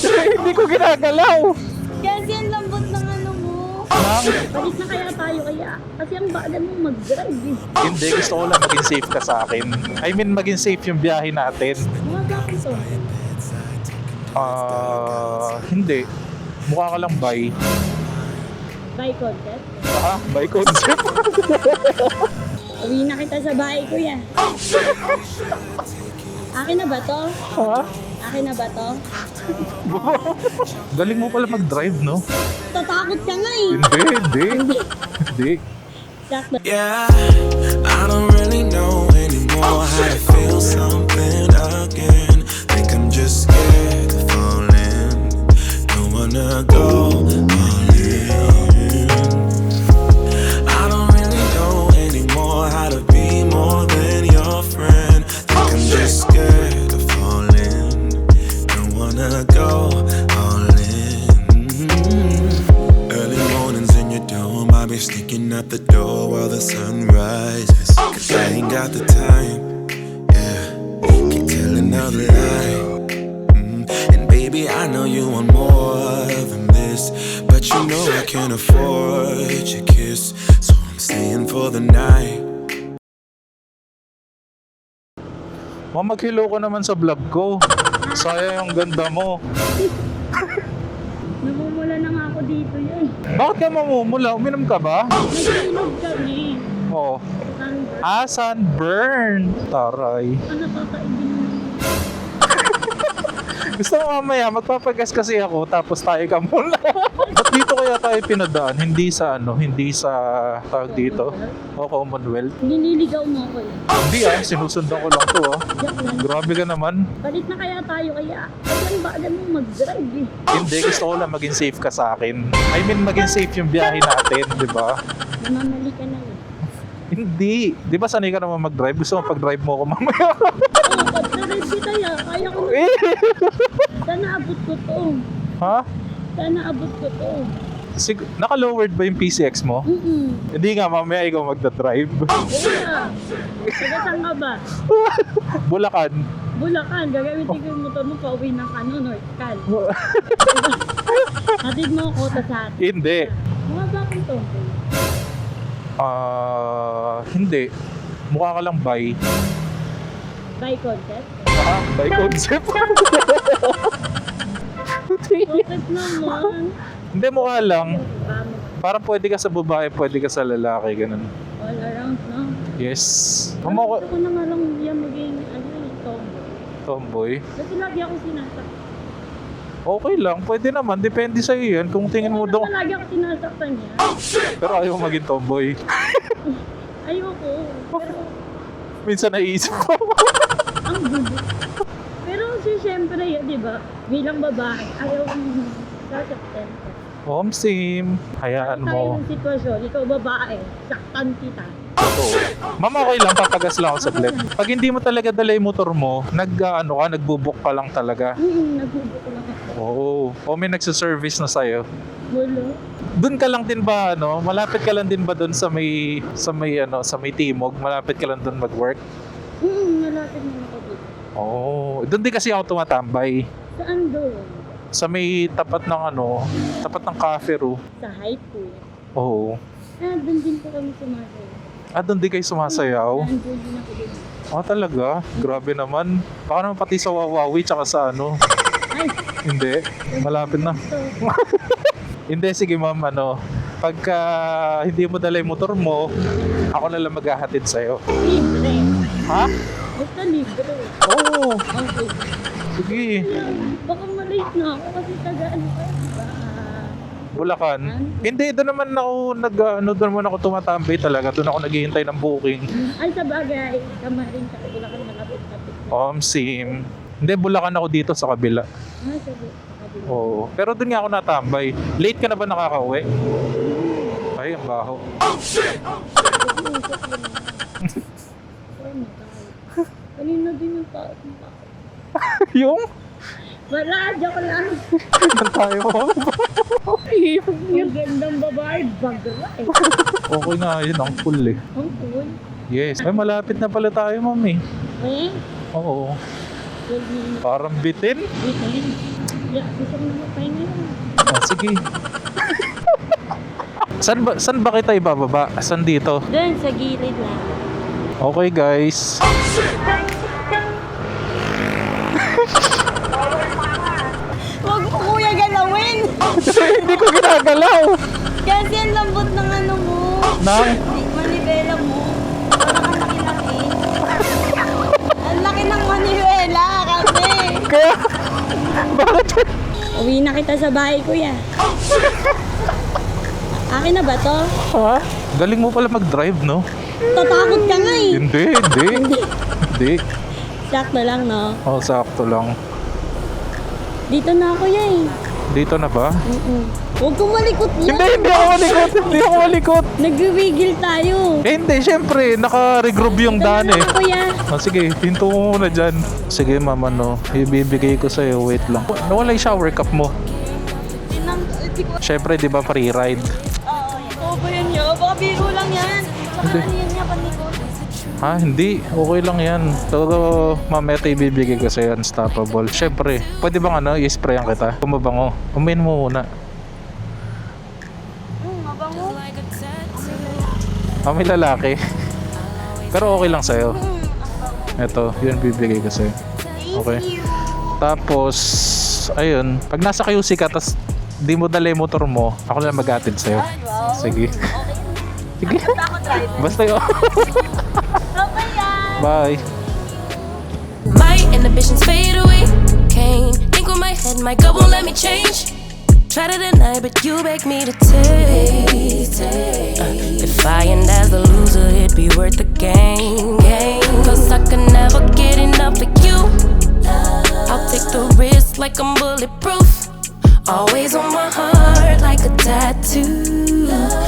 Hindi ko ginagalaw. Kasi ang lambot ng ano mo. Ma'am, Balik na kaya tayo kaya. Kasi ang bagal mo mag-drive eh. hindi. Gusto ko lang maging safe ka sa akin. I mean, maging safe yung biyahe natin. Mga bakit to? Ah, hindi. Mukha ka lang by. By concept? Ha? By concept. Uwi na kita sa bahay ko yan. Akin na ba to? ha? Akin na ba to? Galing mo pala mag-drive, no? Tatakot ka nga eh. Hindi, hindi. Hindi. Sakto. Yeah, I be sneaking out the door while the sun rises. Cause I ain't got the time, yeah. Keep telling all the lie. Mm, And baby, I know you want more than this. But you know I can't afford your kiss. So I'm staying for the night. Ma, mag-hello ka naman sa vlog ko. Sayang yung ganda mo. Namumula na nga ako dito yun. Bakit ka mamumula? Uminom ka ba? Nagsilog kami. Oo. Ang Ah, sunburn. Taray. ano kakaibin mo? Gusto mo mamaya, magpapagas kasi ako, tapos tayo ka muna. Ba't dito kaya tayo pinadaan? Hindi sa ano, hindi sa tawag dito? O Commonwealth? Nililigaw mo ako eh. Hindi ah, sinusundan ko lang to ah. Joke lang. Grabe ka naman. Balik na kaya tayo kaya. Kasi ang bagal mo mag-drive eh. Hindi, gusto ko lang maging safe ka sa akin. I mean, maging safe yung biyahe natin, di ba? Namamali ka na eh. Hindi. Di ba sanay ka naman mag-drive? Gusto mo pag-drive mo ako mamaya? Oo, pag na-drive kita ya, kaya ko Eh! Sana abot ko to. ha? Sana abot ko to. Sig- naka-lowered ba yung PCX mo? Mm-mm. Hindi nga, mamaya ikaw magda-drive. Kuya, taga saan ka ba? Bulacan. Bulacan, gagamitin ko yung motor mo pa uwi ng ano, North Cal. Hatid mo ako ta sa atin. Hindi. Mga bakit to? Ah, hindi. Mukha ka lang by. By concept? Ah, by concept. Concept naman. hindi, mukha lang. Parang pwede ka sa babae, pwede ka sa lalaki, ganun. all around, no? Yes. Mamo gusto ko na nga lang yan maging, ano eh, tomboy. tomboy. Kasi lagi ako sinasak. Okay lang, pwede naman. Depende sa yan. Kung tingin mo doon. Lagi ako sinasaktan niya. Pero ayaw maging tomboy. Ayoko. Pero, Minsan naiisip ko. Pero si syempre, eh, di ba? Bilang babae, ayaw kong sasaktan ka. Sim. Hayaan Tayo mo. ng sitwasyon, ikaw babae, saktan kita. Totoo. Mama, okay lang. Papagas lang ako saglit. Pag hindi mo talaga dala yung motor mo, nag, ah, ano ka, nagbubuk ka lang talaga. Hmm, nagbubuko lang ako. Oo. O may nagsiservice na sa'yo. Gulo. Doon ka lang din ba ano, malapit ka lang din ba doon sa may sa may ano, sa may Timog, malapit ka lang doon mag-work? Hmm, nalapit na ako dito. Oo. Doon din kasi ako tumatambay. Saan doon? Sa may tapat ng ano, tapat ng cafe ro. Sa high pool. Oo. Ah, doon din po kami sumasayaw. Ah, doon din kayo sumasayaw? Nandun din ako din. Ah, talaga? Grabe naman. Baka naman pati sa Wawawi tsaka sa ano. Hindi. Malapit na. Hindi, sige ma'am, ano. Pagka hindi mo dala yung motor mo, ako na lang maghahatid sa'yo. Libre. Ha? Basta libre. Oo. Okay. Sige. Baka malate na ako kasi taga ano ka, diba? Ah, Bulacan. Hindi, doon naman ako nag ano doon naman ako tumatambay talaga. Doon ako naghihintay ng booking. ay, sa bagay, kamarin sa Bulacan malapit-lapit. Um, sim. Hindi, Bulacan ako dito sa kabila. Ah, sabi. sabi. Oo. Pero doon nga ako natambay. Late ka na ba nakakauwi? Ay, ang baho. Kanina din yung tao. yung tao. yung? Wala, joke lang. Ang tayo mo. Yung gandang babae, bagra eh. okay na, yun ang cool eh. Ang cool. Yes. Ay, malapit na pala tayo, ma'am eh. Eh, Oo. 12 minutes. Parang bitin. Wait, Yeah, gusto ko na magpahinga yun. Oh, sige. San ba, san ba kita ibababa? San dito? Doon, sa gilid lang. Okay guys. Huwag mo kuya galawin! Hindi ko ginagalaw. Kasi ang lambot ng ano mo. Nang? Manibela mo. Parang ang laki-laki. ang laki ng manibela. Kaya, bakit? Uwi na kita sa bahay, kuya. Akin na ba to? Ha? Galing mo pala mag-drive, no? Tatakot ka nga eh. Hindi, hindi. Hindi. Sakto lang, no? Oh, sakto lang. Dito na ako, yay. Dito na ba? Mm-mm. Huwag kang malikot yan. Hindi, hindi ako malikot. Hindi ako malikot. Nagwiwigil tayo. Eh, hindi, syempre, naka-regroup yung daan eh. Dito na, kuya. Oh, sige, hinto mo muna dyan. Sige, mama, no. Ibibigay ko sa'yo. Wait lang. Nawala yung shower cup mo. Ko, Syempre, di ba, free ride? Oo ba yan yun? Baka biro lang yan. Baka ano niya, panikot. Ha, hindi. Okay lang yan. Pero mamaya tayo ibibigay ko sa'yo unstoppable. Syempre, pwede bang ano, i-sprayan kita? Kumabango. Umain mo muna. Hmm, mabango. Ah, may lalaki. Pero okay lang sa'yo. Bango. Ito, yun bibigay ko sa'yo. Okay. Tapos, ayun, pag nasa QC ka, tas di mo dala yung motor mo, ako na mag-atid sa'yo. Sige. Sige. Basta yun. Bye. My inhibitions fade away. Can't think with my head, my gut won't let me change. Tried to deny, but you begged me to take. Uh, if I end as the loser, it'd be worth the game. like I'm bulletproof. Always on my heart like a tattoo.